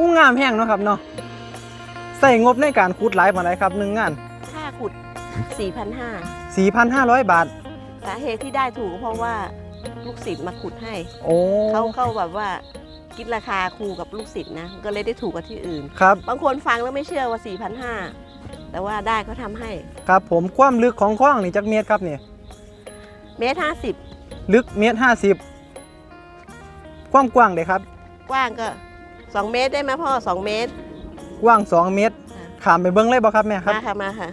อู้งามแห้งเนาะครับเนาะใส่งบในการขุดหลายปานใดครับหนึ่งงาน ค่าขุด 4,500 4,500 บาท สาเหตุที่ได้ถูกเพราะว่าลูกศิษย์มาขุดให้ โอ้เขาเขาแบบว่าคิดราคาครูกับลูกศิษย์นะ ก็เลยได้ถูกกว่าที่อื่น ครับ บางคนฟังแล้วไม่เชื่อว่า 4,500 แต่ว่าได้เขาทำให้ ครับผมความลึกของคลองนี่จักเมตรครับเนี่ยเมตรห้าสิบลึกเมตรห้าสิบความกว้างเลยครับ กว้างก็ 2เมตรได้ไหมพ่อ2เมตร กว้าง 2 เมตรค่ะขามไปเบิ้งเลยบ่ครับแม่ครับมาค่ะมาค่ะ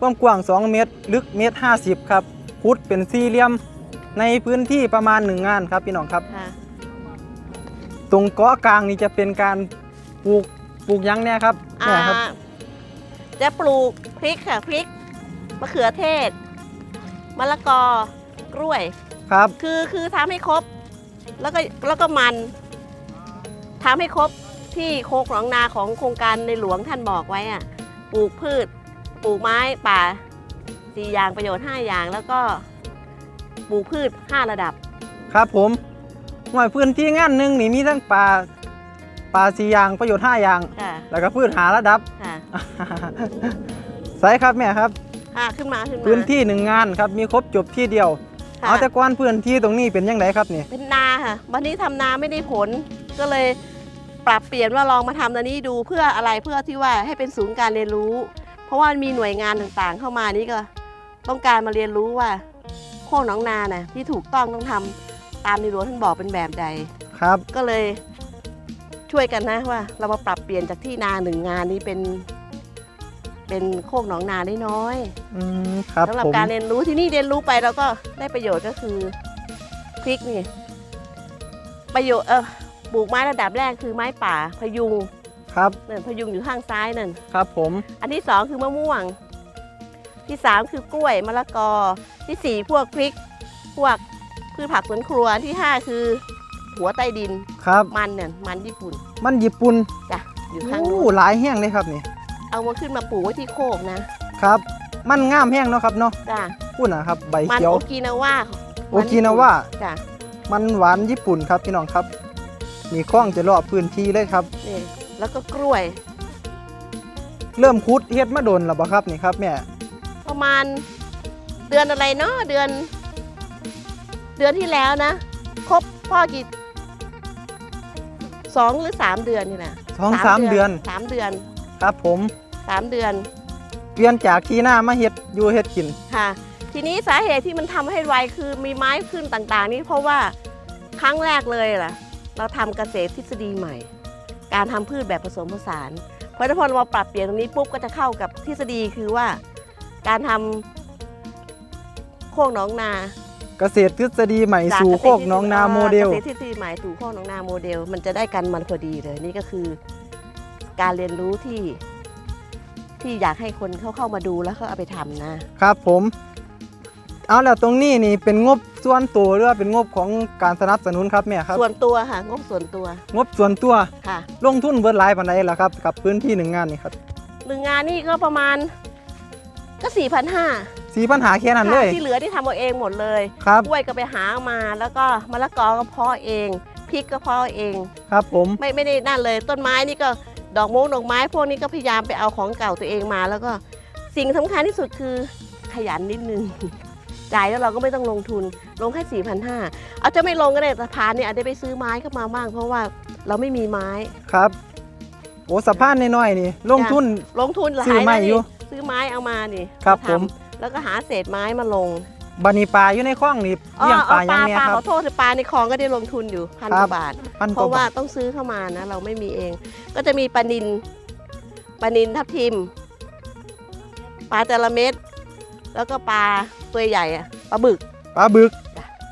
ความกว้าง 2 เมตร ลึกเมตร50 ครับขุดเป็นสี่เหลี่ยมในพื้นที่ประมาณหนึ่งงานครับพี่น้องครับ ค่ะ ตรงเกาะกลางนี่จะเป็นการปลูกปลูกหยังเนี่ยครับอ่า เนี่ยครับ จะปลูกพริกค่ะพริกมะเขือเทศมะละกอกล้วย ครับ คือคือทำให้ครบ แล้วก็แล้วก็มันทำให้ครบ ที่โคกหนองนาของโครงการในหลวงท่านบอกไว้อะปลูกพืช ปลูกไม้ป่าสี่อย่างประโยชน์ห้าอย่างแล้วก็ปลูกพืชห้าระดับ ครับผมหน่วยพื้นที่งานหนึ่งนี่มีทั้งปลาปลาสี่อย่างประโยชน์ห้าอย่าง ค่ะ แล้วก็พืชหาระดับค่ะใส่ครับแม่ครับค่ะขึ้นมาขึ้นมาพื้นที่หนึ่งงานครับมีครบจบที่เดียว ค่ะเอาแต่ก่อนพื้นที่ตรงนี้เป็นยังไงครับนี่เป็นนาค่ะ วันนี้ทำนาไม่ได้ผลก็เลย ปรับเปลี่ยนว่าลองมาทำอันนี้ดูเพื่ออะไรเพื่อที่ว่าให้เป็นศูนย์การเรียนรู้ เพราะว่ามีหน่วยงานต่างๆ เข้ามานี่ก็ต้องการมาเรียนรู้ว่า โค่นหนองนาน่ะที่ถูกต้องต้องทำตามในหลวงท่านบอกเป็นแบบใด ครับ ก็เลยช่วยกันนะว่า เรามาปรับเปลี่ยนจากที่นาหนึ่งงานนี้เป็น เป็นโคกหนองนาได้น้อยอืมครับสำหรับผมการเรียนรู้ที่นี่เรียนรู้ไปเราก็ได้ประโยชน์ก็คือพริกนี่ ประโยชน์เออ ปลูกไม้ระดับแรกคือไม้ป่าพยุงครับนั่นพยุงอยู่ข้างซ้ายนั่นครับผม อันที่สองคือมะม่วง ที่สามคือกล้วยมะละกอ ที่สี่พวกพริก พวกพืชผักสวนครัวที่ห้าคือ หัวใต้ดินครับ มันเนี่ยมันญี่ปุ่น มันญี่ปุ่นจ้ะอยู่ข้างโอ้นู้นหลายแห้งเลยครับนี่ เอามาขึ้นมาปลูกไว้ที่โคกนะครับ มันงามแห้งเนาะครับเนาะจ้ะพูดนะครับใบมันเขียวโอกินาว่าโอกินาว่าจ้ะมันหวานญี่ปุ่นครับพี่น้องครับ มีคล้องจะรอบพื้นที่เลยครับ นี่แล้วก็กล้วย เริ่มคุดเฮ็ดมาโดนแล้วบ่ครับนี่ครับแม่ประมาณเดือนอะไรเนาะเดือน เดือนที่แล้วนะ ครบพ่อกี่สองหรือสามเดือนนี่นะสองสามเดือนสามเดือนครับผมสามเดือน เปลี่ยนจากที่หน้ามาเฮ็ดอยู่เฮ็ดกินค่ะ ทีนี้สาเหตุที่มันทำให้ไวคือมีไม้ขึ้นต่างๆ นี่เพราะว่าครั้งแรกเลยล่ะ เราทำเกษตรทฤษฎีใหม่ การทำพืชแบบผสมผสาน เพราะถ้าพอเรามาปรับเปลี่ยนตรงนี้ปุ๊บก็จะเข้ากับทฤษฎีคือว่า การทำโคกหนองนาเกษตรทฤษฎีใหม่จากสู่เกษตรโคกน้องนาโมเดลเกษตรทฤษฎีใหม่สู่โคกหนองนาโมเดล มันจะได้กันมันพอดีเลยนี่ก็คือ การเรียนรู้ที่ที่อยากให้คนเข้าเข้ามาดูแล้วเขาเอาไปทำนะครับผม เอาแล้วตรงนี้นี่เป็นงบส่วนตัวหรือว่าเป็นงบของการสนับสนุนครับแม่ครับส่วนตัวค่ะงบส่วนตัว งบส่วนตัวค่ะ ลงทุนเบิดหลายปานใดล่ะครับกับพื้นที่หนึ่งงานนี่ครับหนึ่งงานนี่ก็ประมาณก็สี่พันห้าสีปัญหาแค่นั้นเลยที่เหลือที่ทำเอาเองหมดเลยครับกล้วยก็ไปหามาแล้วก็มะละกอก็เพาะเองพริกก็เพาะเองครับผมไม่ไม่ได้นั่นเลย ต้นไม้นี่ก็ดอกมงดอกไม้ พวกนี้ก็พยายามไปเอาของเก่าตัวเองมา แล้วก็สิ่งสำคัญที่สุดคือขยันนิดนึง จ่ายแล้วเราก็ไม่ต้องลงทุน ลงแค่สี่พันห้าเอาจะไม่ลงก็ได้สะพานเนี่ยอาจจะไปซื้อไม้เข้ามาบ้าง เพราะว่าเราไม่มีไม้ ครับโอ้สะพานน้อยๆนี่ ลงทุน ลงทุนหลายซื้อไม้นะนี่อยู่ ซื้อไม้เอามานี่ครับาทำผม แล้วก็หาเศษไม้มาลงบันนีปลาอยู่ในคลองนี่อ๋อเลี้ยงปลาเอายังปลาเนี่ยปลาคขรัอบโทษแต่ปลาในคลองก็ได้ลงทุนอยู่พันคกรับว่าบาทพันเพกว่าราะว่าบาทต้องซื้อเข้ามานะ เราไม่มีเอง ก็จะมีปลานินปลานินทับทิม ปลาจระเม็ด แล้วก็ปลาตัวใหญ่อะปลาบึก ปลาบึก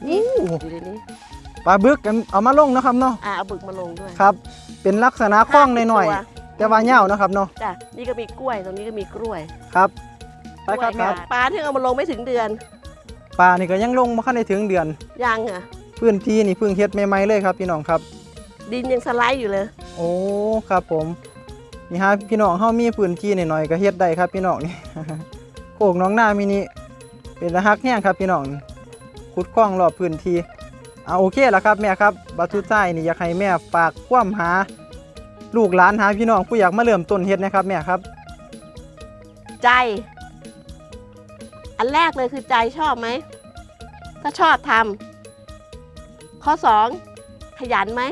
นี่โอ้อยู่ในนี้ปลาบึกกันเอามาลงเนาะครับเนาะอ่าเอาบึกมาลงด้วยครับ เป็นลักษณะคลองหน่อยตัวๆแต่ว่าเหี่ยวเนาะครับเนาะจ้ะนี่ก็มีกล้วยตรงนี้ก็มีกล้วยครับไปครับกล้วยครับปลาที่เอามาลงไม่ถึงเดือนปลานี่ก็ยังลงมาขั้นได้ถึงเดือน ยังอะ พื้นที่นี่เพิ่งเฮ็ดใหม่ๆเลยครับพี่น้องครับ ดินยังสไลด์อยู่เลย โอ้ครับผมนี่ฮะพี่น้องเฮามีพื้นที่หน่อยๆก็เฮ็ดได้ครับพี่น้องนี่ โคกน้องนามินิเป็นระหักแห้งครับพี่น้องขุดคล้องรอบพื้นที่เอาโอเคแล้วครับแม่ครับบัตรสุดท้นี่อยากให้แม่ฝากความหา ลูกหลานหาพี่น้องผู้อยากมาเริ่มต้นเฮ็ดนะครับแม่ครับ ใจ อันแรกเลยคือใจชอบไหมถ้าชอบทำข้อสองขยันไหม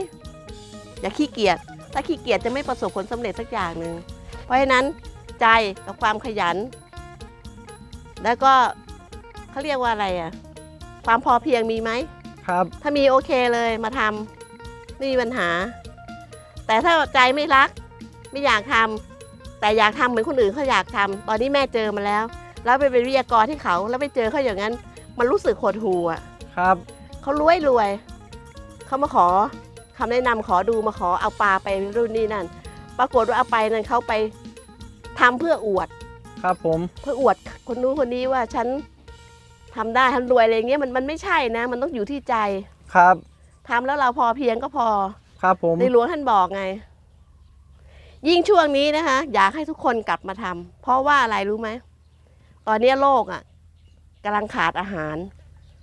อย่าขี้เกียจถ้าขี้เกียจจะไม่ประสบผลสำเร็จสักอย่างหนึ่งเพราะฉะนั้นใจกับความขยัน แล้วก็เขาเรียกว่าอะไรอะความพอเพียงมีไหม ครับถ้ามีโอเคเลยมาทำไม่มีปัญหา แต่ถ้าใจไม่รัก ไม่อยากทำแต่อยากทำเหมือนคนอื่นเขาอยากทำตอนนี้แม่เจอมาแล้ว แล้วไปเป็นวิทยากรที่เขา แล้วไปเจอเขาอย่างนั้น มันรู้สึกหดหู่อะครับเขารวยรวยเขามาขอคำแนะนำขอดูมาขอเอาปลาไปรุ่นนี้นั่น ปรากฏว่าเอาไปนั่นเขาไปทำเพื่ออวด ครับผม เพื่ออวดคนนู้นคนนี้ว่าฉันทำได้ฉันรวยอะไรอย่างเงี้ยมันมันไม่ใช่นะ มันต้องอยู่ที่ใจครับ ทำแล้วเราพอเพียงก็พอ ครับผม ในหลวงท่านบอกไง ยิ่งช่วงนี้นะคะ อยากให้ทุกคนกลับมาทำเพราะว่าอะไรรู้ไหมตอนนี้โลกอะกำลังขาดอาหาร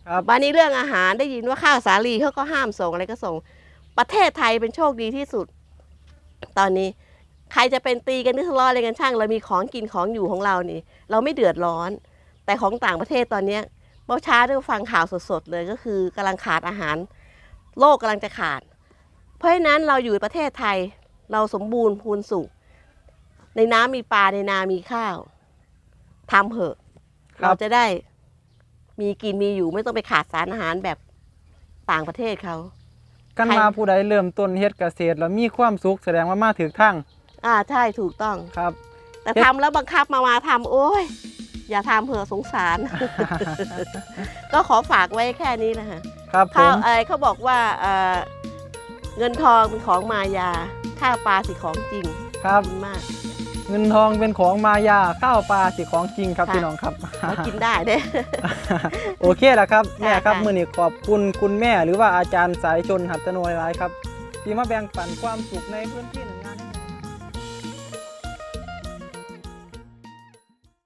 ครับ วันนี้เรื่องอาหารได้ยินว่าข้าวสาลีเขาก็ห้ามส่งอะไรก็ส่ง ประเทศไทยเป็นโชคดีที่สุด ตอนนี้ ใครจะเป็นตีกันนึกทะเลาะอะไรกันช่าง เรามีของกินของอยู่ของเรานี่ เราไม่เดือดร้อน แต่ของต่างประเทศตอนเนี้ยเมื่อเช้าได้ฟังข่าวสดๆเลยก็คือกำลังขาดอาหาร โลกกำลังจะขาด เพราะฉะนั้นเราอยู่ประเทศไทย เราสมบูรณ์พูนสุข ในน้ำมีปลาในนามีข้าวทำเถอะครัเราบจะได้มีกินมีอยู่ไม่ต้องไปขาดสารอาหารแบบต่างประเทศเขากันใครมาผู้ใดเริ่มต้นเฮ็ดเกษตร แล้วมีความสุขแสดงว่ามาถึกทาง อ่าใช่ถูกต้อง ครับ แต่เฮ็ดทำแล้วบังคับมามาทำโอ้ย อย่าทำเผื่อะสงสาร ก็ขอฝากไว้แค่นี้นะคะครับผข้าวม เอ่อเขาบอกว่าเอ่อเงินทองเป็นของมายาข้าวปลาสิของจริงครับกินมาก เงินทองเป็นของมายาข้าวปลาสิของจริงครับค่ะ พี่น้องครับแล้วกินได้เด้ โอเคแล้วครับแม่ครับค่ะ มื้อนี้ขอบคุณคุณแม่หรือว่าอาจารย์สายชนหัตถโนหลายๆครับ ที่มาแบ่งปันความสุขในพื้นที่หนึ่งงาน